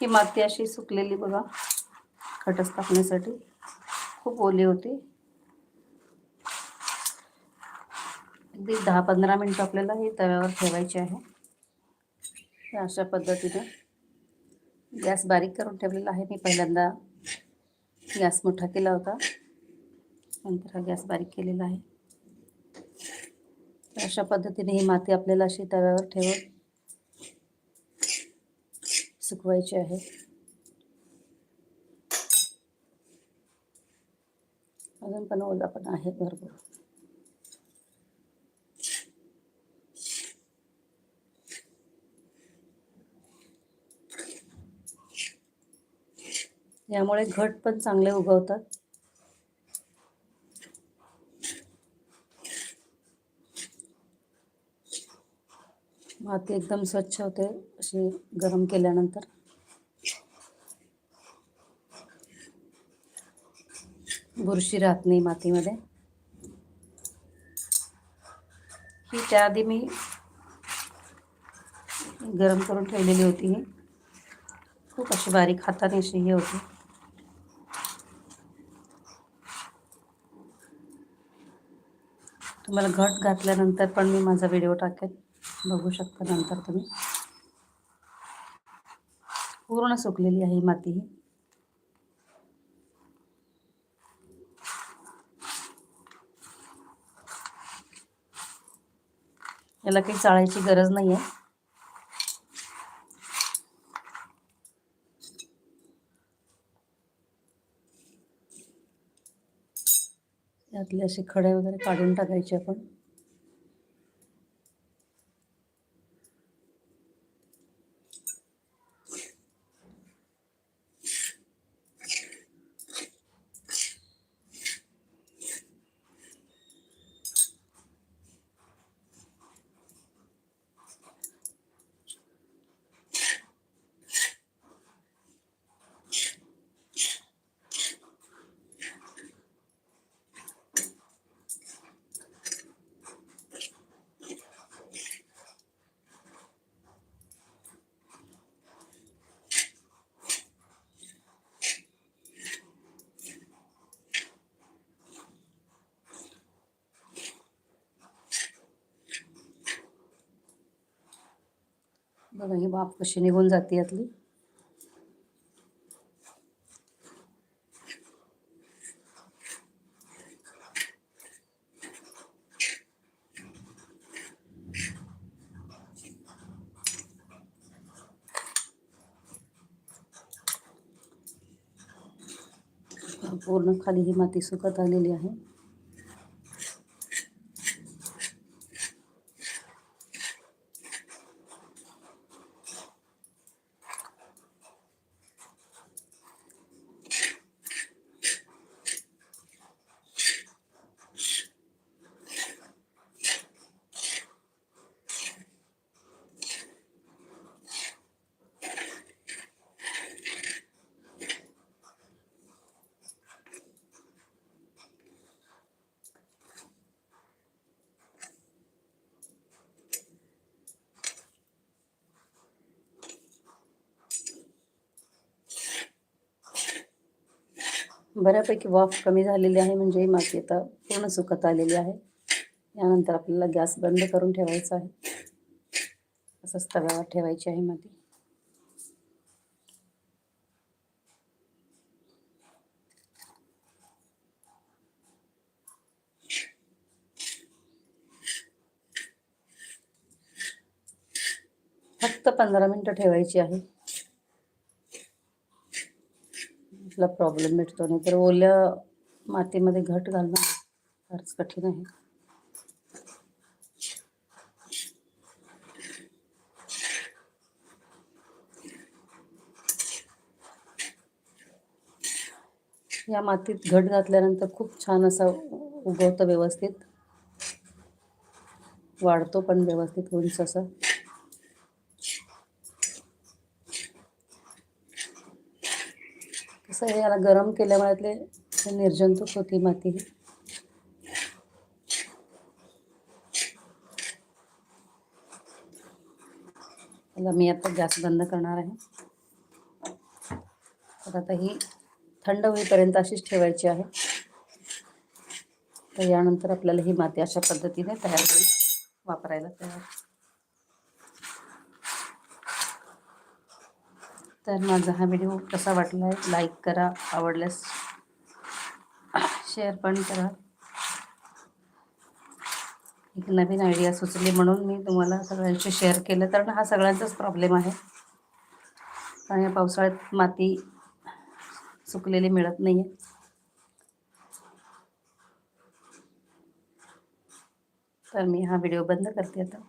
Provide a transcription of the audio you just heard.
ही माती अशी सुकलेली बघा खटस टाकण्यासाठी. खूप ओली होती. अगदी दहा पंधरा मिनटं आपल्याला ही तव्यावर ठेवायची आहे. अशा पद्धतीने. गॅस बारीक करून ठेवलेला आहे. मी पहिल्यांदा गॅस मोठा केला होता. नंतर हा गॅस बारीक केलेला आहे. अशा पद्धतीने ही माती आपल्याला अशी तव्यावर ठेवून सुकवायची आहे. अजून पण ओला पण आहे भरपूर. यामुळे घट पण चांगले उगवतात. माती एकदम स्वच्छ होते अशी गरम केल्यानंतर. बुरशी राहत नाही मातीमध्ये. ही त्याआधी मी गरम करून ठेवलेली होती. ही खूप अशी बारीक हाताने अशी ही होती. तुम्हाला घट घातल्यानंतर पण मी माझा व्हिडिओ टाकेन. बघू शकता नंतर तुम्ही. पूर्ण सुकलेली आहे माती ही. याला काही चाळायची गरज नाही आहे यातले असे खडे वगैरे काढून टाकायचे आपण. बघा ही बाप कशी निघून जाते यातली. पूर्ण खाली ही माती सुकत आलेली आहे. बऱ्यापैकी वाफ कमी झालेली आहे म्हणजे ही माती आता पूर्ण सुकत आलेली आहे. यानंतर आपल्याला गॅस बंद करून ठेवायचा आहे. असंच तव्यावर ठेवायची आहे माती फक्त पंधरा मिनटं ठेवायची आहे. कुठला प्रॉब्लेम भेटतो नाही तर ओल्या मातीमध्ये घट घालणं फारच कठीण आहे. या मातीत घट घातल्यानंतर खूप छान असा उगवतं व्यवस्थित. वाढतो पण व्यवस्थित उंच असा. कसं आहे याला गरम केल्यामुळे निर्जंतुक होती माती ही. याला मी आता गॅस बंद करणार आहे. तर आता ही थंड होईपर्यंत अशीच ठेवायची आहे. तर यानंतर आपल्याला ही माती अशा पद्धतीने तयार होईल वापरायला तयार तर माझा हा व्हिडिओ कसा वाटला आहे लाईक करा. आवडल्यास शेअर पण करा. एक नवीन आयडिया सुचली म्हणून मी तुम्हाला सगळ्यांशी शेअर केलं. कारण हा सगळ्यांचाच प्रॉब्लेम आहे. कारण या पावसाळ्यात माती सुकलेली मिळत नाही आहे तर मी हा व्हिडिओ बंद करते आता.